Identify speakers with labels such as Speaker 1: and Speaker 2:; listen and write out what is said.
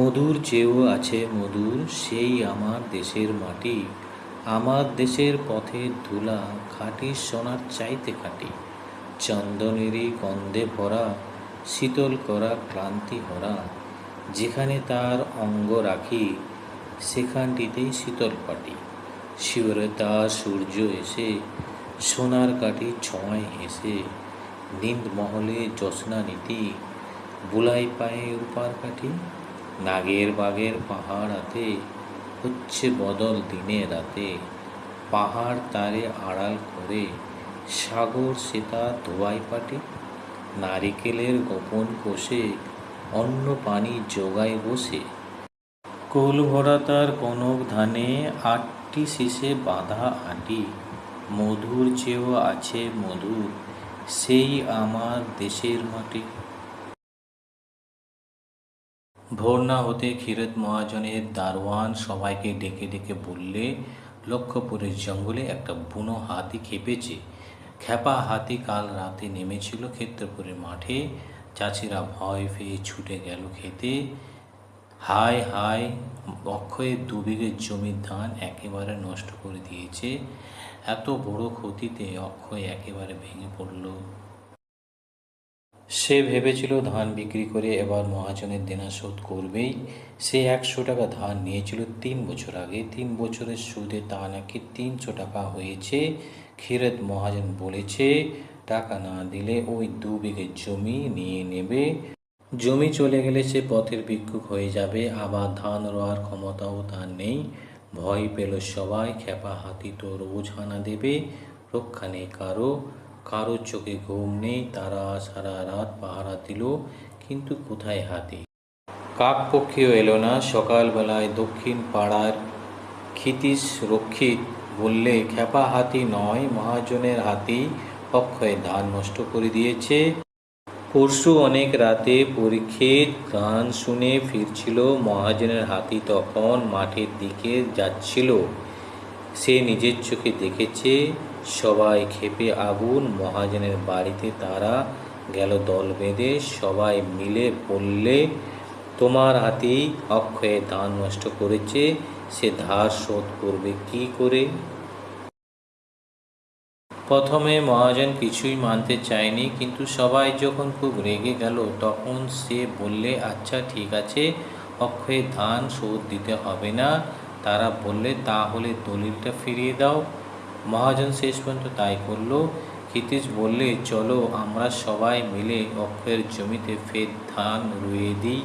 Speaker 1: মধুর চেয়েও আছে মধুর, সেই আমার দেশের মাটি। আমার দেশের পথের ধুলা, খাঁটি সোনার চাইতে খাঁটি। চন্দনেরই গন্ধে ভরা, শীতল করা ক্লান্তি ভরা যেখানে তার অঙ্গ রাখি সেখানটিতেই শীতল পাটি। শিবরে তার সূর্য এসে, সোনার কাঠি ছোঁয়ায় হেসে নিন্দ মহলে জ্যোৎস্না নীতি, বুলাই পায়ে রূপার কাঠি। নাগের বাগের পাহাড় হাতে হচ্ছে বদল দিনে রাতে। পাহাড় তারে আড়াল করে, সাগর সেতা ধোয়াই পাটে। নারিকেলের গোপন কোষে, অন্ন পানি যোগায় বসে। কোল ভরা তার কনক ধানে, আটটি শীষে বাঁধা আটি। মধুর চেয়েও আছে মধুর সেই আমার দেশের মাটি। ভোর না হতে ক্ষীরত মহাজনের দারোয়ান সবাইকে ডেকে ডেকে বললে লক্ষ্যপুরের জঙ্গলে একটা বুনো হাতি খেপেছে। খেপা হাতি কাল রাতে নেমেছিল ক্ষেত্রপুরের মাঠে। চাচিরা ভয় পেয়ে ছুটে গেল খেতে। হায় হায় অক্ষয়ের দুবিঘের জমির ধান একেবারে নষ্ট করে দিয়েছে। এত বড় ক্ষতিতে অক্ষয় একেবারে ভেঙে পড়ল। সে ভেবেছিল ধান বিক্রি করে এবার মহাজনের দেনা শোধ করবেই। সে একশো টাকা ধান নিয়েছিল তিন বছর আগে। তিন বছরের সুদে তা নাকি তিনশো টাকা হয়েছে। ক্ষীরত মহাজন বলেছে, টাকা না দিলে ওই দু বিঘে জমি নিয়ে নেবে। জমি চলে গেলে সে পথের ভিক্ষুক হয়ে যাবে। আবার ধান রোয়ার ক্ষমতাও তার নেই। ভয় পেল সবাই খেপা হাতি তো রোজ হানা দেবে। রক্ষা নেই কারও। কারও চোখে ঘুম নেই, তারা সারা রাত পাহারা দিল, কিন্তু কোথায় হাতি? কাক পক্ষীও এলো না। সকালবেলায় দক্ষিণ পাড়ার ক্ষিতীশ রক্ষিত বললে খেপা হাতি নয়, মহাজনের হাতি অক্ষয় ধান নষ্ট করে দিয়েছে। পরশু অনেক রাতে পরীক্ষিত গান শুনে ফিরছিল মহাজনের হাতি, তখন মাঠের দিকে যাচ্ছিল। সে নিজের চোখে দেখেছে, সবাই খেপে আগুন, মহাজনের বাড়িতে তারা গেল দল বেঁধে, সবাই মিলে বললে, তোমার হাতেই অক্ষয়ে ধান নষ্ট করেছে, সে ধার শোধ করবে কি করে? প্রথমে মহাজন কিছুই মানতে চায়নি, কিন্তু সবাই যখন খুব রেগে গেল, তখন সে বললে আচ্ছা ঠিক আছে, অক্ষয়ে ধান শোধ দিতে হবে না তারা বললে, তাহলে দলিলটা ফিরিয়ে দাও। মহাজন শেষ পর্যন্ত তাই করল। ক্ষিতিশ বললে, চলো, আমরা সবাই মিলে অক্ষয়ের জমিতে ফের ধান রুয়ে দিই।